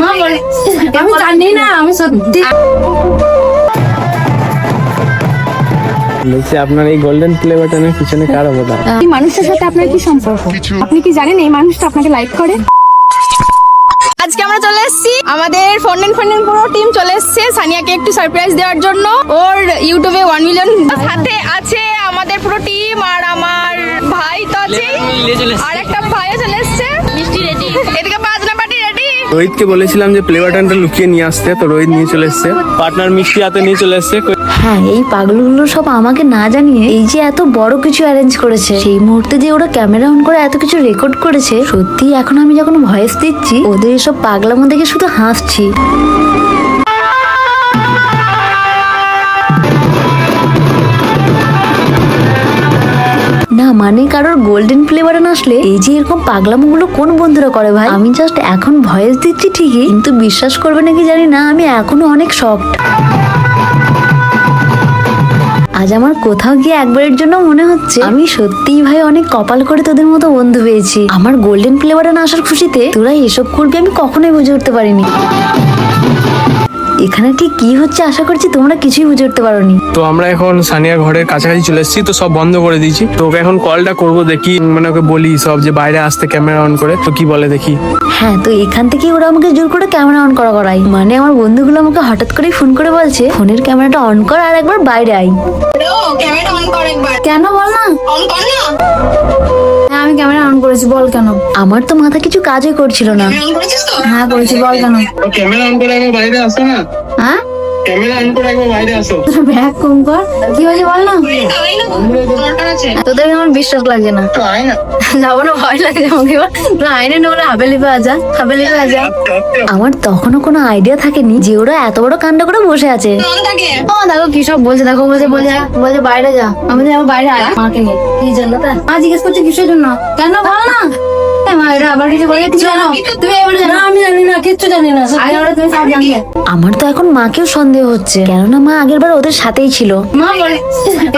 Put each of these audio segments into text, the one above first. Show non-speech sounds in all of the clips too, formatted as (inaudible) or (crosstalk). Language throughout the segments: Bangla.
মা বলে আমি জানি না আমি সত্যি বলছি আপনার এই গোল্ডেন প্লে বাটনের পিছনে কার অবদান? এই মানুষটার সাথে আপনার কি সম্পর্ক? আপনি কি জানেন এই মানুষটা আপনাকে লাইক করে? আজকে আমরা চলে এসেছি। আমাদের ফন্ডেন ফন্ডেন পুরো টিম চলে এসেছে সানিয়াকে একটু সারপ্রাইজ দেওয়ার জন্য। ওর ইউটিউবে ওয়ান মিলিয়ন সাথে আছে আমাদের পুরো টিম আর আমার ভাই তো আছে আর একটা ভাইও চলে এসেছে। এদিকে বাজনা পার্টি রেডি রোহিতকে বলেছিলাম যে প্লে বাটনটা লুকিয়ে নিয়ে আসতে তো রোহিত নিয়ে চলে এসছে। পার্টনার মিষ্টি হাতে নিয়ে চলে এসছে। হ্যাঁ এই পাগলগুলো সব আমাকে না জানিয়ে এই যে এত বড় কিছু অ্যারেঞ্জ করেছে সেই মুহূর্তে যে ওরা ক্যামেরা অন করে এত কিছু রেকর্ড করেছে সত্যি এখন আমি যখন ভয়েস দিচ্ছি ওদের এসব পাগলামো দেখে শুধু হাসছি। মানে কারোর গোল্ডেন প্লে বাটন আসলে এই যে এরকম পাগলামোগুলো কোন বন্ধুরা করে ভাই? আমি জাস্ট এখন ভয়েস দিচ্ছি ঠিকই, কিন্তু বিশ্বাস করবে নাকি জানি না, আমি এখনও অনেক শকড আজ আমার কোথাও গিয়ে একবারের জন্য মনে হচ্ছে আমি সত্যিই ভাই অনেক কপাল করে তোদের মতো বন্ধু পেয়েছি আমার গোল্ডেন প্লে বাটন আসার খুশিতে তোরা এসব করবি আমি কখনোই বুঝে উঠতে পারিনি। এখানে ঠিক কি হচ্ছে আশা করছি তোমরা কিছুই বুঝে উঠতে পারোনি। তো আমরা এখন সানিয়া ঘরের কাছাকাছি চলে এসেছি তো সব বন্ধ করে দিয়েছি। তো ওকে এখন কলটা করব দেখি মানে ওকে বলি সব যে বাইরে আসতে ক্যামেরা অন করে তো কি বলে দেখি। হ্যাঁ তো এখান থেকে ওরা আমাকে জোর করে ক্যামেরা অন করা করাই মানে আমার বন্ধুগুলো আমাকে হঠাৎ করেই ফোন করে বলছে ফোনের ক্যামেরাটা অন কর আর একবার বাইরে আই ক্যামেরা অন কর একবার। কেন বল না? অন কর না। আমি ক্যামেরা অন করেছি বল কেন? আমার তো মাথা কিছু কাজই করছিল না। হ্যাঁ করেছি বল কেন? ক্যামেরা অন করে বাইরে আসে না? হ্যাঁ? ক্যামেরা অন করে একবার বাইরে আসো। ব্যাগ কম কর। কি হয়েছে বল না? তাই না দরকার আছে তোদের আমার বিশ্বাস লাগছে না। তো আয় না। যাব না ভয় লাগে আমাকে না আইনে না বলে হাবেলি পে আজা হাবেলি পে আজা আমার তখনও কোনো আইডিয়া থাকেনি যে ওরা এত বড় কাণ্ড করে বসে আছে। ও দেখো কি সব বলছে দেখো বলছে বলছে বলছে বাইরে যা। আমি যাব বাইরে আয় মাকে নিয়ে। কি জন্য তা? মা জিজ্ঞেস করছে কিসের জন্য? কেন ভালো না। আমার তো এখন মাকেও সন্দেহ হচ্ছে। কেননা মা আগের বার ওদের সাথেই ছিল।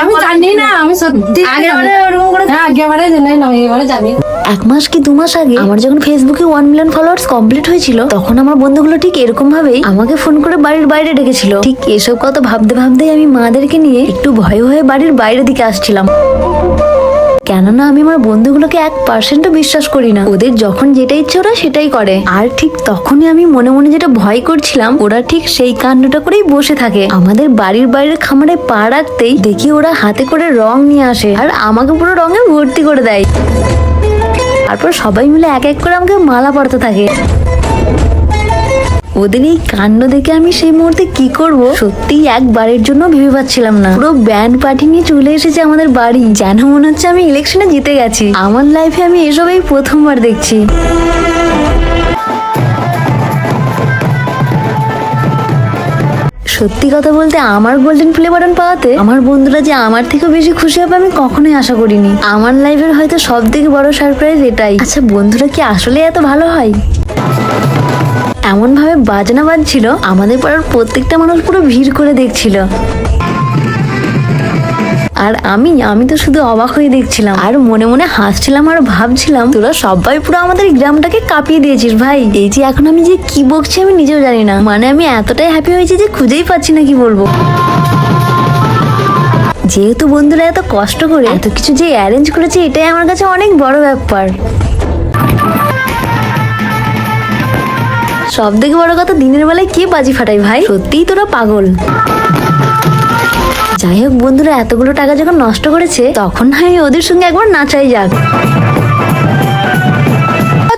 আমি জানি না আমি সত্যি। আগে বারে ওরকম করে হ্যাঁ আগে বারে জানি না এবারে জানি। এক মাস কি দু মাস আগে আমার যখন ফেসবুকে ওয়ান মিলিয়ন ফলোয়ার্স কমপ্লিট হয়েছিল তখন আমার বন্ধুগুলো ঠিক এরকম ভাবেই আমাকে ফোন করে বাড়ির বাইরে ডেকেছিল। ঠিক এসব কথা ভাবতে ভাবতেই আমি মাদেরকে নিয়ে একটু ভয়ে ভয়ে বাড়ির বাইরের দিকে আসছিলাম। কেননা আমি আমার বন্ধুগুলোকে এক পার্সেন্টও বিশ্বাস করি না। ওদের যখন যেটা ইচ্ছে ওরা সেটাই করে। আর ঠিক তখনই আমি মনে মনে যেটা ভয় করছিলাম, ওরা ঠিক সেই কাণ্ডটা করেই বসে থাকে। আমাদের বাড়ির বাইরের খামারে পা রাখতেই দেখি ওরা হাতে করে রং নিয়ে আসে আর আমাকে পুরো রঙে ভর্তি করে দেয়। তারপর সবাই মিলে এক এক করে আমাকে মালা পড়তে থাকে। ওদের এই কাণ্ড দেখে আমি সেই মুহূর্তে কি করব? সত্যি একবারের জন্য ভেবে পাচ্ছিলাম না। পুরো ব্যান্ড পার্টি নিয়ে চলে এসেছে আমাদের বাড়ি। যেন মনে হচ্ছে আমি ইলেকশনে জিতে গেছি। আমার লাইফে আমি এসব এই প্রথমবার দেখছি। সত্যি কথা বলতে, আমার গোল্ডেন প্লে বাটন পাওয়াতে আমার বন্ধুরা যে আমার থেকেও বেশি খুশি হবে আমি কখনোই আশা করিনি। আমার লাইফের হয়তো সব থেকে বড় সারপ্রাইজ এটাই। আচ্ছা বন্ধুরা কি আসলে এত ভালো হয়? এমন ভাবে বাজনা বাজছিল, আমাদের পাড়ার প্রত্যেকটা মানুষ পুরো ভিড় করে দেখছিল। আর আমি আমি তো শুধু অবাক হয়ে দেখছিলাম। আর মনে মনে হাসছিলাম আর ভাবছিলাম, তোরা সবাই পুরো আমাদের গ্রামটাকে কাঁপিয়ে দিয়েছিস ভাই। এই যে এখন আমি যে কি বকছি আমি নিজেও জানি না। মানে আমি এতটাই হ্যাপি হয়েছি যে খুঁজেই পাচ্ছি না কি বলব। যেহেতু বন্ধুরা এত কষ্ট করে এত কিছু যে অ্যারেঞ্জ করেছে, এটাই আমার কাছে অনেক বড় ব্যাপার। সব থেকে বড় কথা দিনের বেলায় কে বাজি ফাটাই ভাই? সত্যিই তোরা পাগল। যাই হোক বন্ধুরা, এতগুলো টাকা যখন নষ্ট করেছে, তখন হয় ওদের সঙ্গে একবার নাচাই যাক।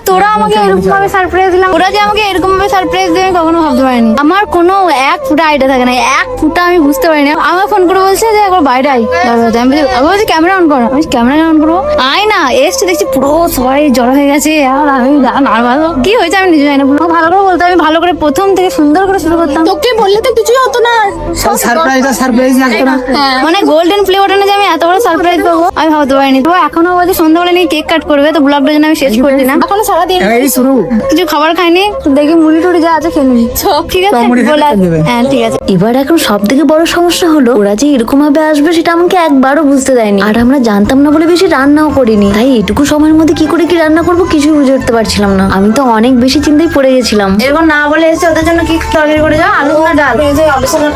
তোরা আমাকে এরকম ভাবে সারপ্রাইজ দিলাম ওরা যে আমাকে এরকম ভাবে সারপ্রাইজ দেবে আমি কখনো ভাবতে পারিনি। আমার কোনো এক ফুটা আইডিয়া থাকে না। এক ফুটা আমি বুঝতে পারিনি। আমাকে ফোন করে বলছে যে একবার বাইরে আই দরজাতে। আমি বলছি- বলছি ক্যামেরা অন করো। আমি ক্যামেরা অন করব? আয় না এসছে দেখছি পুরো সবাই জড়ো হয়ে গেছে। আর আমি নার্ভাস কি হয়েছে আমি নিজে জানি না। পুরো ভালো করে বলতে আমি ভালো করে প্রথম থেকে সুন্দর করে শুরু করতাম। তোকে বললে তো কিছুই হতো না। সারপ্রাইজ সারপ্রাইজ লাগতো না। মানে গোল্ডেন প্লে বাটনে যে আমি এত বড় সারপ্রাইজ পাবো আমি ভাবতে পারিনি। তো এখনও বলছি সন্ধ্যাবেলা নিয়ে কেক কাট করবে তো ব্লগটা যেন আমি শেষ করছি না। এখন সারাদিন। এই শুরু। কিছু খাবার খাইনি দেখি মুড়ি টুড়ি যা আছে খেয়ে ঠিক। হ্যাঁ ঠিক আছে। এবার এখন সব থেকে বড় সমস্যা হলো ওরা যে এরকম ভাবে আসবে সেটা আমাকে একবারও বুঝতে দেয়নি। আর আমরা জানতাম না বলে বেশি রান্নাও করিনি। তাই এটুকু সময়ের মধ্যে কি করে কি রান্না করব কিছুই বুঝে উঠতে পারছিলাম না। আমি তো অনেক বেশি চিন্তায় পড়ে গেছিলাম। এরকম না বলে এসে ওদের জন্য কি তরকারি করে যাও? আলু না ডাল?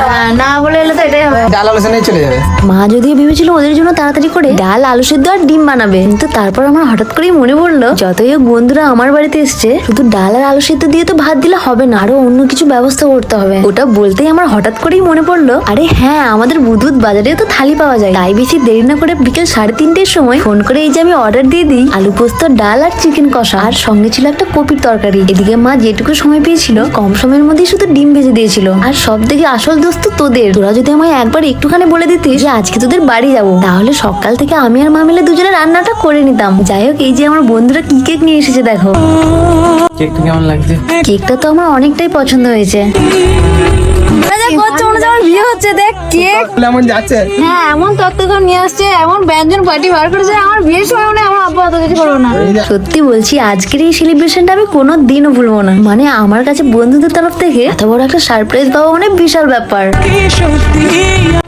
হ্যাঁ, না বলে এলে তো এটাই হবে। ডাল আলোচনায় চলে যাবে। মা যদিও ভেবেছিল ওদের জন্য তাড়াতাড়ি করে ডাল আলু সেদ্ধ আর ডিম বানাবে কিন্তু তারপর আমার হঠাৎ করেই মনে পড়ল যতই হোক বন্ধুরা আমার বাড়িতে এসছে, শুধু ডাল আর আলু সেদ্ধ দিয়ে তো ভাত দিলে হবে না, আরও অন্য কিছু ব্যবস্থা করতে হবে। ওটা বলতেই আমার হঠাৎ করেই মনে পড়ল, আরে হ্যাঁ আমাদের বুধবুধ বাজারে তো থালি পাওয়া যায়। তাই বেশি দেরি না করে বিকেল সাড়ে তিনটের সময় ফোন করে এই যে আমি অর্ডার দিয়ে দিই, আলু পোস্ত, ডাল আর চিকেন কষা। আর সঙ্গে ছিল একটা কপির তরকারি। এদিকে মা যেটুকু সময় পেয়েছিল, কম সময়ের মধ্যে শুধু ডিম ভেজে দিয়েছিল। আর সব থেকে আসল দোস্ত তোদের। তোরা যদি আমায় একবার একটুখানি বলে দিতিস যে আজকে তোদের বাড়ি যাব, তাহলে সকাল থেকে আমি আর মা মিলে দুজনে রান্নাটা করে নিতাম। যাই হোক, এই যে আমার বন্ধুরা কি কেক নিয়ে এসেছে দেখো। কেকটা কেমন লাগছে? কেকটা তো আমার অনেকটাই পছন্দ হয়েছে। ওরা যা করছে হচ্ছে আমার বিয়ে হচ্ছে দেখ কেক। এমন তত্ত্ব নিয়ে আসছে এমন ব্যঞ্জন পার্টি বার করেছে আমার বিয়ের সময় আমার আব্বা অত কিছু সত্যি বলছি আজকের এই সেলিব্রেশনটা আমি কোনো দিনও ভুলবো না। মানে আমার কাছে বন্ধুদের তরফ থেকে এত বড় একটা সারপ্রাইজ পাওয়া মানে বিশাল ব্যাপার।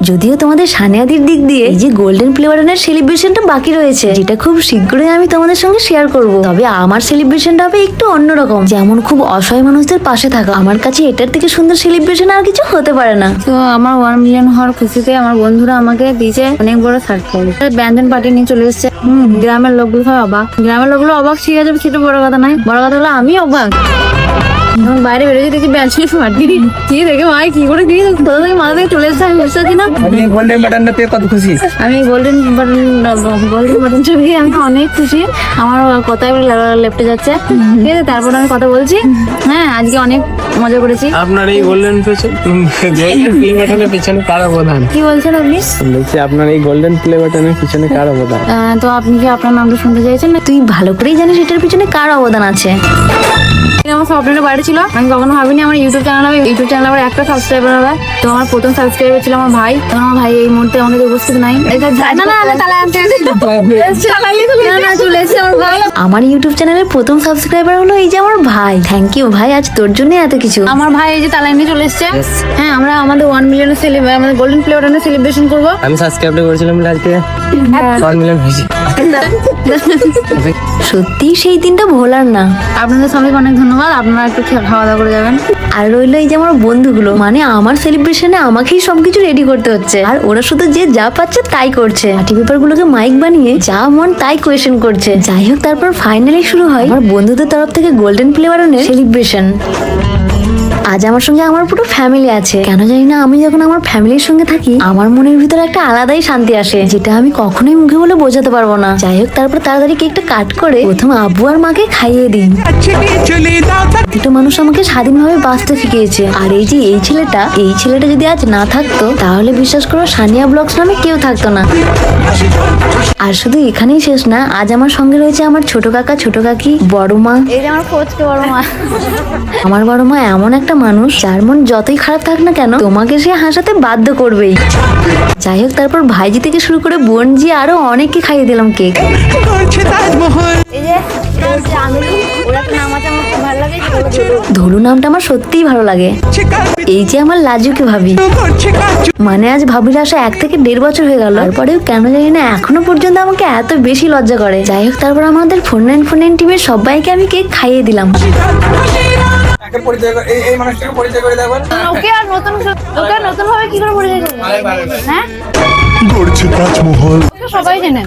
যদিও তোমাদের সানিয়াদির দিক দিয়ে এই যে গোল্ডেন প্লে বাটনের সেলিব্রেশনটা বাকি রয়েছে, যেটা খুব শীঘ্রই আমি তোমাদের সঙ্গে শেয়ার করব। তবে আমার সেলিব্রেশনটা হবে একটু অন্যরকম যেমন খুব অসহায় মানুষদের পাশে থাকা। আমার কাছে এটার থেকে সুন্দর সেলিব্রেশন আর কিছু হতে পারে না। তো আমার ওয়ান মিলিয়ন হওয়ার খুশিতে আমার বন্ধুরা আমাকে দিয়েছে অনেক বড় সারপ্রাইজ ব্যঞ্জন পার্টি নিয়ে চলে এসেছে। হম, গ্রামের লোকগুলো অবাক। গ্রামের লোকগুলো অবাক, ঠিক আছে, সেটা বড় কথা নয়। বড় কথা হলো আমি অবাক। যখন বাইরে বেরোচ্ছি দেখি ব্যঞ্জন পার্টি কি দেখে ভাই কি করে দিয়ে কোথা থেকে মাথা থেকে চলে এসেছে? আমি বুঝতে পারছি না। আপনি গোল্ডেন বাটনটা পেয়ে কত খুশি? আমি গোল্ডেন বাটন গোল্ডেন বাটন ছবি আমি অনেক খুশি। আমার কথায় লেপটে যাচ্ছে। ঠিক আছে তারপর আমি কথা বলছি। হ্যাঁ আজকে অনেক মজা করেছি। আপনার এই গোল্ডেন গোল্ডেন প্লে বাটনের পিছনে কার অবদান? কি বলছেন আপনি? বলছি আপনার এই গোল্ডেন প্লে বাটনের পিছনে কার অবদান? তো আপনি কি আপনার নামটা শুনতে চাইছেন? না তুই ভালো করেই জানিস এটার পিছনে কার অবদান আছে? আমার স্বপ্নের বাড়ি ছিল। আমি কখনো ভাবিনি আমার ইউটিউব চ্যানেল হবে। ইউটিউব চ্যানেল আমার একটা সাবস্ক্রাইবার হবে। তো আমার প্রথম সাবস্ক্রাইবার ছিল আমার ভাই। তো আমার ভাই এই মুহূর্তে আমাদের উপস্থিত নাই। না না না আনতে আমার আমার ইউটিউব চ্যানেলের প্রথম সাবস্ক্রাইবার হলো এই যে আমার ভাই। থ্যাংক ইউ ভাই। আজ তোর জন্য এত কিছু। আমার ভাই এই যে তালা নিয়ে চলে এসেছে। হ্যাঁ আমরা আমাদের ওয়ান সেলিব্রেট আমাদের গোল্ডেন প্লে বাটনের সেলিব্রেশন করব। আমি সাবস্ক্রাইব করেছিলাম আজকে ওয়ান মিলিয়ন হয়েছে। (laughs) সত্যি সেই দিনটা ভোলার না। আপনাদের সবাইকে অনেক ধন্যবাদ। আপনারা একটু খাওয়া দাওয়া করে যাবেন। আর রইল এই যে আমার বন্ধুগুলো। মানে আমার সেলিব্রেশনে আমাকেই সবকিছু রেডি করতে হচ্ছে। আর ওরা শুধু যে যা পাচ্ছে তাই করছে। পার্টি পেপার গুলোকে মাইক বানিয়ে যা মন তাই কোয়েশন করছে। যাই হোক, তারপর ফাইনালি শুরু হয় আমার বন্ধুদের তরফ থেকে গোল্ডেন প্লে বাটনের সেলিব্রেশন আজ আমার সঙ্গে আমার পুরো ফ্যামিলি আছে। কেন জানি না আমি যখন আমার ফ্যামিলির সঙ্গে থাকি আমার মনের ভিতরে একটা আলাদাই শান্তি আসে যেটা আমি কখনোই মুখে বলে বোঝাতে পারব না। যাই হোক তারপর তাড়াতাড়ি কেকটা কাট করে প্রথম আব্বু আর মাকে খাইয়ে দিই। দুটো মানুষ আমাকে স্বাধীনভাবে বাঁচতে শিখিয়েছে। আর এই যে এই ছেলেটা এই ছেলেটা যদি আজ না থাকতো তাহলে বিশ্বাস করো সানিয়া ব্লগস নামে কেউ থাকতো না। আর শুধু এখানেই শেষ না আজ আমার সঙ্গে রয়েছে আমার ছোট কাকা ছোট কাকি বড় মা। আমার কোচকে বড় মা? আমার বড় মা এমন একটা মানুষ যার মন যতই খারাপ থাক না কেন তোমাকে সে হাসাতে বাধ্য করবেই। যাই হোক তারপর ভাইজি থেকে শুরু করে বোনজি আরও অনেককে খাইয়ে দিলাম কেক। ধলু নামটা আমার সত্যিই ভালো লাগে। এই যে আমার লাজুকে ভাবি। মানে আজ ভাবির আসা এক থেকে দেড় বছর হয়ে গেল। তারপরেও কেন জানি না এখনও পর্যন্ত আমাকে এত বেশি লজ্জা করে। যাই হোক তারপর আমাদের ফোন নাইন ফোন নাইন টিমের সবাইকে আমি কেক খাইয়ে দিলাম। পরিচয় এই এই মানুষটাকে পরিচয় করে দেবেন ওকে আর নতুন ওকে নতুন ভাবে কি করে পরিচয় করব? হ্যাঁ? গড়ছে তাজমহল। সবাই জানেন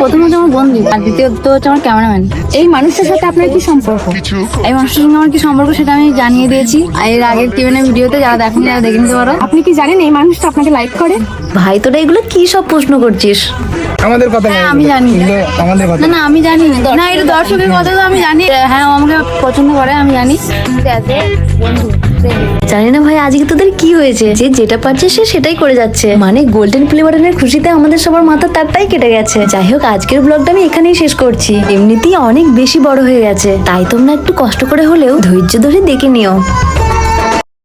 প্রথমত আমার বন্ধু আর দ্বিতীয়ত হচ্ছে আমার ক্যামেরাম্যান। এই মানুষটার সাথে আপনার কি সম্পর্ক? এই মানুষটার সঙ্গে আমার কি সম্পর্ক সেটা আমি জানিয়ে দিয়েছি। আর এর আগের টিভেনের ভিডিওতে যারা দেখেন তারা দেখে নিতে পারো। আপনি কি জানেন এই মানুষটা আপনাকে লাইক করে? ভাই তোরা এগুলো কি সব প্রশ্ন করছিস? আমাদের কথা হ্যাঁ, আমি জানি। আমাদের কথা। না না আমি জানি। না এটা দর্শকের কথা তো আমি জানি। হ্যাঁ আমাকে পছন্দ করে আমি জানি। বন্ধু জানি না ভাই আজকে তোদের কি হয়েছে? যে যেটা পারছে সে সেটাই করে যাচ্ছে। মানে গোল্ডেন প্লে বাটনের খুশিতে আমাদের সবার মাথা তারটাই কেটে গেছে। যাই হোক আজকের ব্লগটা আমি এখানেই শেষ করছি। এমনিতেই অনেক বেশি বড় হয়ে গেছে। তাই তোমরা একটু কষ্ট করে হলেও ধৈর্য ধরে দেখে নিও।